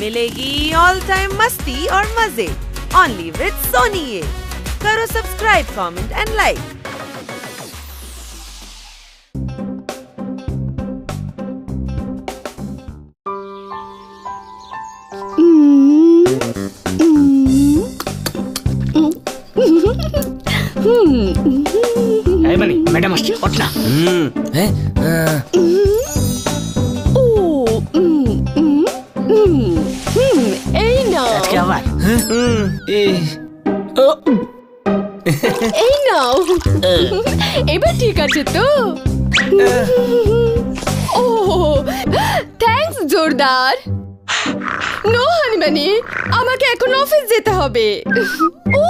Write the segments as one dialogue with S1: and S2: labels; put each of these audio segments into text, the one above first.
S1: मिलेगी all time मस्ती और मज़े। ओनली विद सोनी ए करो subscribe
S2: comment and like madam उठना। हम्म।
S3: है? हम्म।
S4: এই,
S3: এই
S4: নাও। এবার ঠিক আছে তো। ও থ্যাঙ্কস জোরদার। নো হানিমানি আমাকে এখন অফিস যেতে হবে। ও।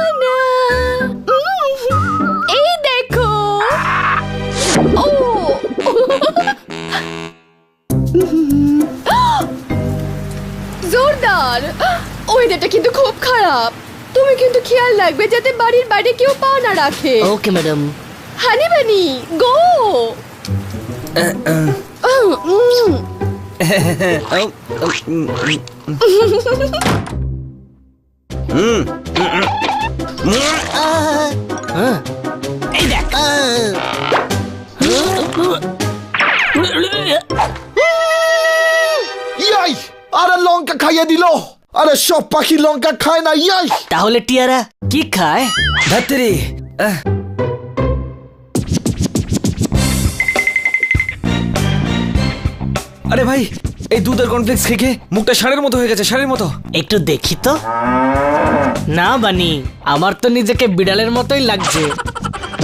S4: জোরদার ওয়েদারটা কিন্তু খুব খারাপ তুমি কিন্তু খেয়াল রাখবে যাতে বাড়ির বাইরে কেউ পা না রাখে
S3: ওকে ম্যাডাম
S4: হানি বানি গো
S2: এই দেখ
S5: আরে লঙ্কা খাইয়ে দিল। আরে সব পাখি লঙ্কা খায় না ইয়াই।
S2: তাহলে টিয়ারা কি খায়?
S3: ধাত্রি আরে ভাই এই দুধ আর কর্নফ্লেক্স খেয়ে খেয়ে মুখটা ষাঁড়ের মতো হয়ে গেছে ষাঁড়ের মতো।
S2: একটু দেখি তো। না বানি আমার তো নিজেকে বিড়ালের মতোই লাগছে।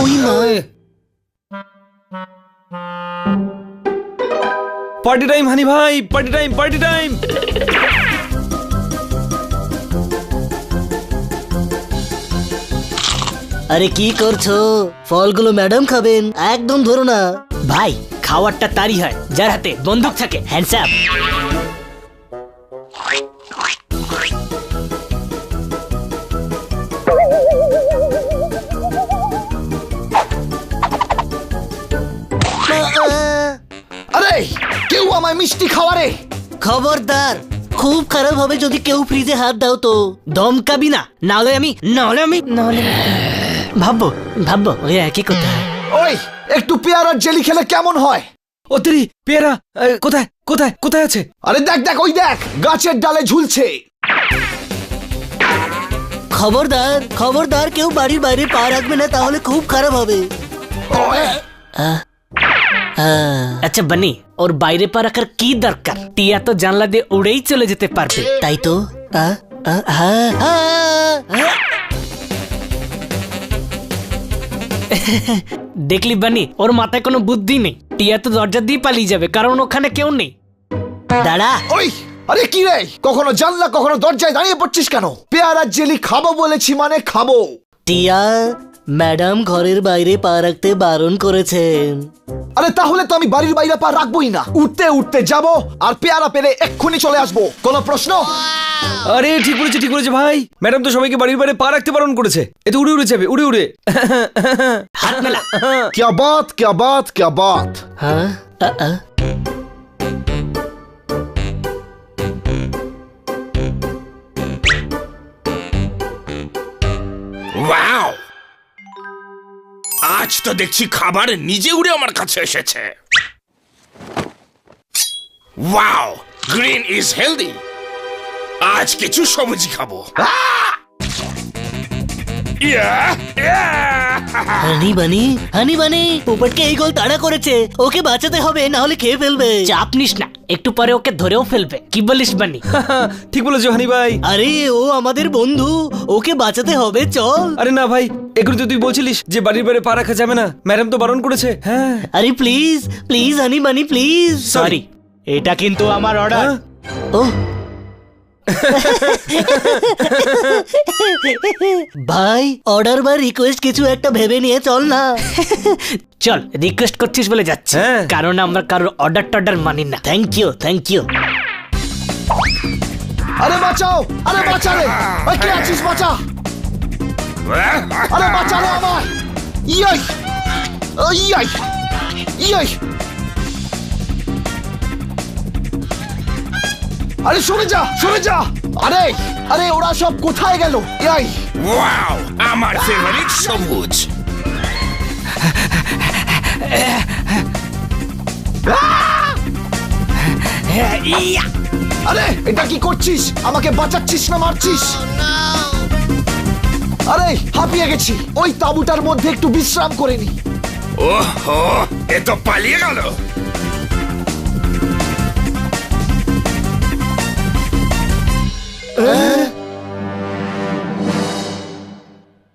S3: ওই নয় পার্টি টাইম হানি ভাই পার্টি টাইম পার্টি টাইম
S6: আরে কি করছ? ফলগুলো ম্যাডাম খাবেন? একদম ধরো না।
S2: ভাই খাওয়ারটা তারই হয়। যার হাতে বন্দুক থাকে হ্যান্ডসাপ
S5: আমায় মিষ্টি খাওয়ারে।
S6: খবরদার খুব খারাপ হবে যদি কেউ ফ্রিজে হাত দাও তো।
S2: দমকাবি না নাহলে আমি নাহলে আমি নাহলে ভাববো ভাববো ওই একই কথা।
S5: ওই একটু পেয়ারার জেলি খেলে কেমন হয়?
S3: ও তেরি পেয়ারা কোথায় কোথায় কোথায় আছে?
S5: আরে দেখ দেখ ওই দেখ গাছের ডালে ঝুলছে।
S6: খবরদার খবরদার কেউ বাড়ির বাইরে পা রাখবে না তাহলে খুব খারাপ হবে।
S2: আচ্ছা বানি ওর বাইরে পা রাখার কি দরকার টিয়া তো জানলা দিয়ে উড়েই চলে যেতে পারবে
S6: তাই তো।
S2: দেখলি বানি ওর মাথায় কোনো বুদ্ধি নেই টিয়া তো দরজা দিয়ে পালিয়ে যাবে কারণ ওখানে কেউ নেই
S6: দাঁড়া
S5: ওই আরে কি রে কখনো জানলা কখনো দরজায় দাঁড়িয়ে পড়ছিস কেন পেয়ারা জেলি খাব বলেছি মানে খাব
S6: টিয়া ম্যাডাম ঘরের বাইরে পা রাখতে বারণ করেছেন
S5: আরে তাহলে তো আমি বাড়ির বাইরে পা রাখবোই না উঠতে উঠতে যাব আর পেয়ারা পেলে এক্ষুনি চলে আসবো কোনো প্রশ্ন
S3: আরে ঠিক বলেছে ঠিক বলেছে ভাই ম্যাডাম তো সবাইকে বাড়ির বাইরে পা রাখতে বারণ করেছে এতে উড়ে উড়ে যাবে উড়ে উড়ে
S2: হাত মেলা
S5: क्या बात क्या बात क्या बात
S6: হ্যাঁ আহ, আহ।
S7: আজ তো দেখছি খাবার নিজে উড়ে আমার কাছে এসেছে। Wow green is healthy. আজ কিছু সবজি খাব। ইয়া, ইয়া!
S6: হানি বানি হানি বানি পোপটকে এই গোল তাড়া করেছে। ওকে বাঁচাতে হবে না হলে খেয়ে ফেলবে।
S2: চাপ নিস না একটু পরে ওকে ধরেও ফেলবে। কি বলিস বানি?
S3: ঠিক বলেছ হানি ভাই।
S6: আরে ও আমাদের বন্ধু ওকে বাঁচাতে হবে চল।
S3: আরে না ভাই এগুলো তো তুই বলছিলিস যে বাড়ির বাইরে পা রাখা যাবে না ম্যাডাম তো বারণ করেছে হ্যাঁ।
S6: আরে please please honey bunny please
S2: sorry এটা কিন্তু আমার অর্ডার
S3: হ্যাঁ?
S6: ও ভাই অর্ডার বা রিকোয়েস্ট কিছু একটা ভেবে নিয়ে চল না।
S2: চল রিকোয়েস্ট করছিস বলে যাচ্ছি।
S3: হ্যাঁ।
S2: কারণ আমরা কারোর অর্ডার টর্ডার মানি না।
S6: থ্যাংক ইউ থ্যাংক ইউ
S5: আরে বাঁচাও! আরে বাঁচা রে! ওই কে আছিস? বাঁচা। আরে বাঁচা রে আমায় ইয়াই! ইয়াই! ইয়াই! আরে সরে যা সরে যা। আরে আরে ওরা সব কোথায় গেল? ইয়াই
S7: ওয়াও আমার ফেভারিট সবুজ।
S5: আরে এটা কি করছিস? আমাকে বাঁচাচ্ছিস না মারছিস? আরে হাঁপিয়ে গেছি। ওই তাঁবুটার মধ্যে একটু বিশ্রাম করে নি।
S7: ওহো এ তো পালিয়ে গেল।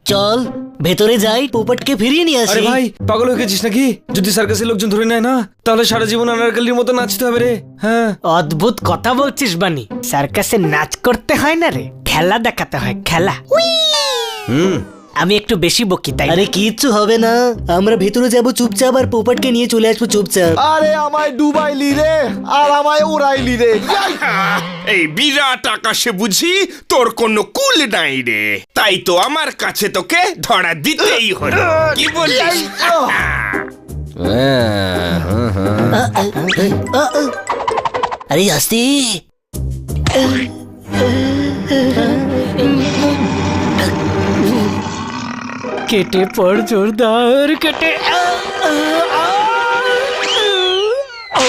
S6: চল ভেতরে যাই পোপটকে ফিরিয়ে নিয়ে
S3: আরে
S6: আসি।
S3: ভাই পাগল হয়ে গেছিস নাকি? যদি সার্কাসের লোকজন ধরে নেয় না তাহলে সারা জীবন আনারকালির মতো নাচতে হবে রে। হ্যাঁ।
S2: অদ্ভুত কথা বলছিস বানি। সার্কাসে নাচ করতে হয় না রে খেলা দেখাতে হয় খেলা।
S3: হুম।
S2: আমি একটু বেশি বকি তাই
S6: আরে কিচ্ছু হবে না। আমরা ভেতরে যাব চুপচাপ আর পোপটকে নিয়ে চলে আসব চুপচাপ।
S5: আরে আমায় ডুবাইলি রে আর আমায় উড়াইলি রে।
S7: এই বিরাট আকাশে বুঝি তোর কোনো কুল নাই রে। তাই তো আমার কাছে তোকে ধরা দিতেই হলো। কি বলিস
S6: আরে আস্তে।
S2: কেটে পড় জোরদার কেটে আ, আ, আ, আ।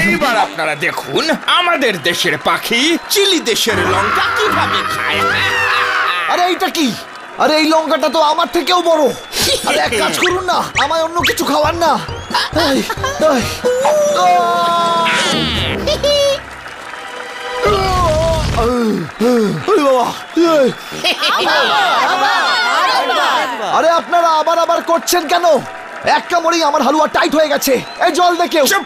S7: এইবার আপনারা দেখুন আমাদের দেশের পাখি চিলি দেশের লঙ্কা কীভাবে খায়
S5: আরে এইটা কি আরে এই লঙ্কাটা তো আমার থেকেও বড় আরে এক কাজ করুন না আমায় অন্য কিছু খাওয়ান না এই, ay. আরে বাবা, আরে আপনারা আবার আবার করছেন কেন এক কামড়েই আমার হালুয়া টাইট হয়ে গেছে এই জল দেখে
S7: চুপ!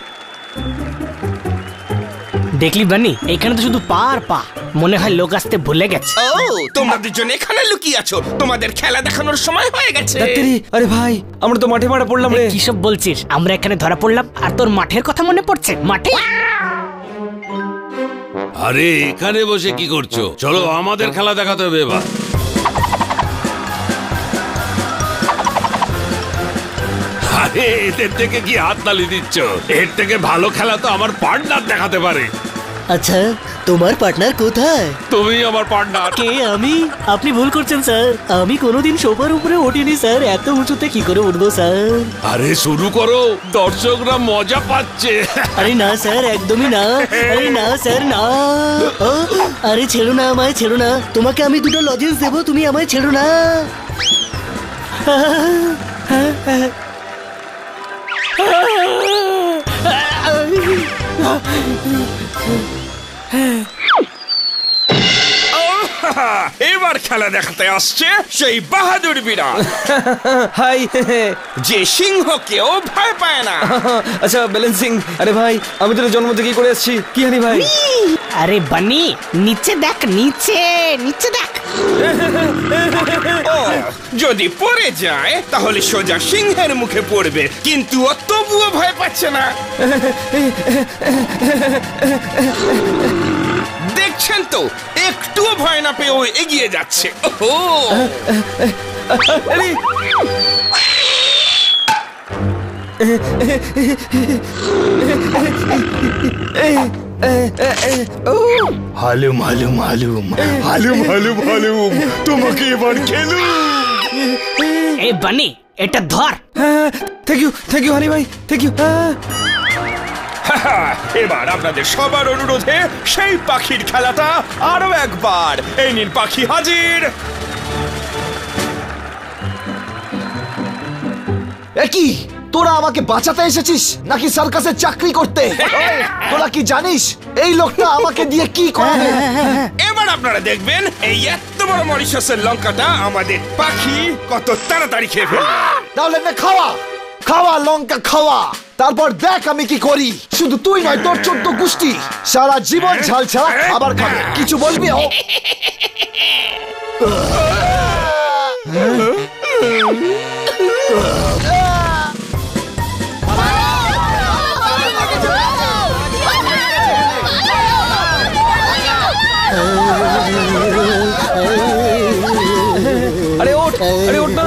S2: দেখলি বানি? এখানে তো শুধু পা আর পা। মনে হয় লোক আসতে ভুলে গেছে।
S7: ও তোমরা দুজন এখানে লুকিয়ে আছো। তোমাদের খেলা দেখানোর সময় হয়ে গেছে।
S3: ডাক্তারি আরে ভাই আমরা তো মাঠে মারা পড়লাম রে।
S2: কি সব বলছিস? আমরা এখানে ধরা পড়লাম আর তোর মাঠের কথা মনে পড়ছে? মাঠে?
S8: আরে এখানে বসে কি করছ? চলো আমাদের খেলা দেখাতে হবে এবার। আরে এদের থেকে কি হাত তালি দিচ্ছ? এর থেকে ভালো খেলা তো আমার পার্টনার দেখাতে পারে।
S6: আচ্ছা তোমার পার্টনার কোথায়?
S8: তুমি আমার পার্টনার
S6: কে আমি? আপনি ভুল করছেন স্যার আমি কোনোদিন সোফার উপরে উঠিনি স্যার এত উঁচুতে কি করে উঠবো স্যার
S8: আরে শুরু করো। দর্শকরা মজা পাচ্ছে।
S6: আরে না স্যার একদমই না। আরে না স্যার না। আরে ছেড়ো না আমায় ছেড়ো না। তোমাকে আমি দুটো লজেন্স দেবো তুমি আমায় ছেড়ো না।
S7: আহা, এবার খেলা দেখাতে আসছে সেই বাহাদুর বিড়াল।
S3: হাই
S7: যে সিংহকেও ভয় পায় না।
S3: আচ্ছা বেলেন ব্যালেন্সিং আরে ভাই আমি তোর জন্ম থেকে করে আসছি কি হানি ভাই?
S2: আরে বানি নিচে দেখ নিচে নিচে দেখ।
S7: ও, যদি পড়ে যায়, তাহলে সোজা সিংহের মুখে পড়বে। কিন্তু ও তবুও ভয় পাচ্ছে না। দেখছেন তো, একটুও ভয় না পেয়ে ও এগিয়ে যাচ্ছে।
S3: আরে!
S7: হালুম হালুম হালুম হালুম হালুম হালুম তোমাকে এবার খেলুম।
S2: এই বানি এটা ধর।
S3: Thank you thank you honey ভাই থ্যাংক ইউ
S7: হাহা, এবার আপনাদের সবার অনুরোধে সেই পাখির খেলাটা আরও একবার। এই নিন পাখি হাজির।
S5: এ কি? তোরা আমাকে বাঁচাতে এসেছিস? নাকি সার্কাসে চাকরি করতে? তোরা কি জানিস? এই লোকটা আমাকে দিয়ে কি করবে?
S7: এবার আপনারা দেখবেন এই এত বড় মরিশাসের লঙ্কাটা আমাদের পাখি কত তাড়াতাড়ি খেয়ে ফেলবে।
S5: তাহলে নে খাওয়া। খাওয়া লঙ্কা খাওয়া। তারপর দেখ আমি কি করি। শুধু তুই নয় তোর চোদ্দ গোষ্ঠী সারা জীবন ঝাল ছাড়া খাবার খাবে। কিছু বলবি? ও।
S3: আরে ওঠ না।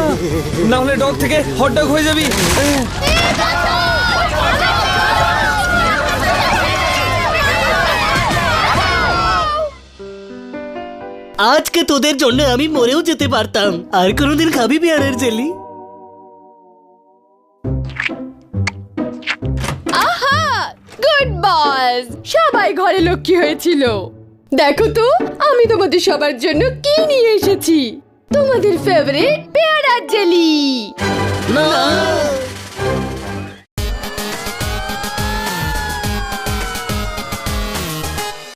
S3: না হলে ডগ থেকে হট ডগ হয়ে যাবি।
S6: আজকে তোদের জন্য আমি মরেও যেতে পারতাম। আর কোনোদিন খাবি পেয়ারের জেলি?
S4: আহা গুড সবাই ঘরে লক্ষ্মী হয়েছিল। দেখো তো আমি তোমাদের সবার জন্য কি নিয়ে এসেছি। তোমাদের ফেভারিট পেয়ারা জেলি
S6: না।